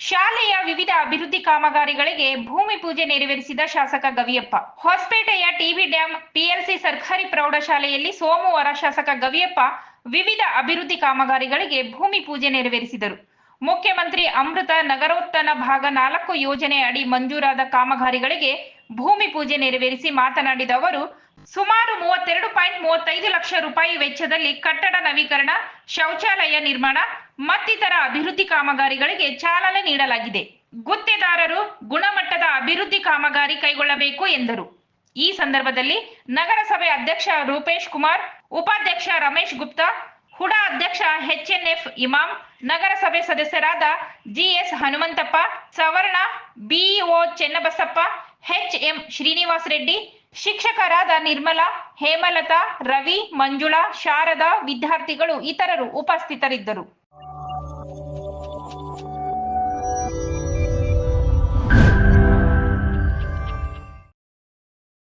ಶಾಲೆಯ ವಿವಿಧ ಅಭಿವೃದ್ಧಿ ಕಾಮಗಾರಿಗಳಿಗೆ ಭೂಮಿ ಪೂಜೆ ನೆರವೇರಿಸಿದ ಶಾಸಕ ಗವಿಯಪ್ಪ. ಹೊಸಪೇಟೆಯ ಟಿವಿ ಡ್ಯಾಂ ಪಿಎಲ್ಸಿ ಸರ್ಕಾರಿ ಪ್ರೌಢಶಾಲೆಯಲ್ಲಿ ಸೋಮವಾರ ಶಾಸಕ ಗವಿಯಪ್ಪ ವಿವಿಧ ಅಭಿವೃದ್ಧಿ ಕಾಮಗಾರಿಗಳಿಗೆ ಭೂಮಿ ಪೂಜೆ ನೆರವೇರಿಸಿದರು. ಮುಖ್ಯಮಂತ್ರಿ ಅಮೃತ ನಗರೋತ್ತನ ಭಾಗ ನಾಲ್ಕು ಯೋಜನೆ ಅಡಿ ಮಂಜೂರಾದ ಕಾಮಗಾರಿಗಳಿಗೆ ಭೂಮಿ ಪೂಜೆ ನೆರವೇರಿಸಿ ಮಾತನಾಡಿದ ಅವರು ಸುಮಾರು ಮೂವತ್ತೆರಡು ಪಾಯಿಂಟ್ ಮೂವತ್ತೈದು ಲಕ್ಷ ರೂಪಾಯಿ ವೆಚ್ಚದಲ್ಲಿ ಕಟ್ಟಡ ನವೀಕರಣ, ಶೌಚಾಲಯ ನಿರ್ಮಾಣ, ಮತ್ತಿತರ ಅಭಿವೃದ್ಧಿ ಕಾಮಗಾರಿಗಳಿಗೆ ಚಾಲನೆ ನೀಡಲಾಗಿದೆ. ಗುತ್ತೇದಾರರು ಗುಣಮಟ್ಟದ ಅಭಿವೃದ್ಧಿ ಕಾಮಗಾರಿ ಕೈಗೊಳ್ಳಬೇಕು ಎಂದರು. ಈ ಸಂದರ್ಭದಲ್ಲಿ ನಗರಸಭೆ ಅಧ್ಯಕ್ಷ ರೂಪೇಶ್ ಕುಮಾರ್, ಉಪಾಧ್ಯಕ್ಷ ರಮೇಶ್ ಗುಪ್ತಾ, ಹುಡಾ ಅಧ್ಯಕ್ಷ ಎಚ್ಎನ್ಎಫ್ ಇಮಾಮ್, ನಗರಸಭೆ ಸದಸ್ಯರಾದ GS Hanumanthappa, Savarna, BEO Chennabasappa, HM Srinivas Reddy ಶಿಕ್ಷಕರಾದ ನಿರ್ಮಲಾ ಹೇಮಲತಾ ರವಿ ಮಂಜುಳಾ ಶಾರದಾ ವಿದ್ಯಾರ್ಥಿಗಳು ಇತರರು ಉಪಸ್ಥಿತರಿದ್ದರು.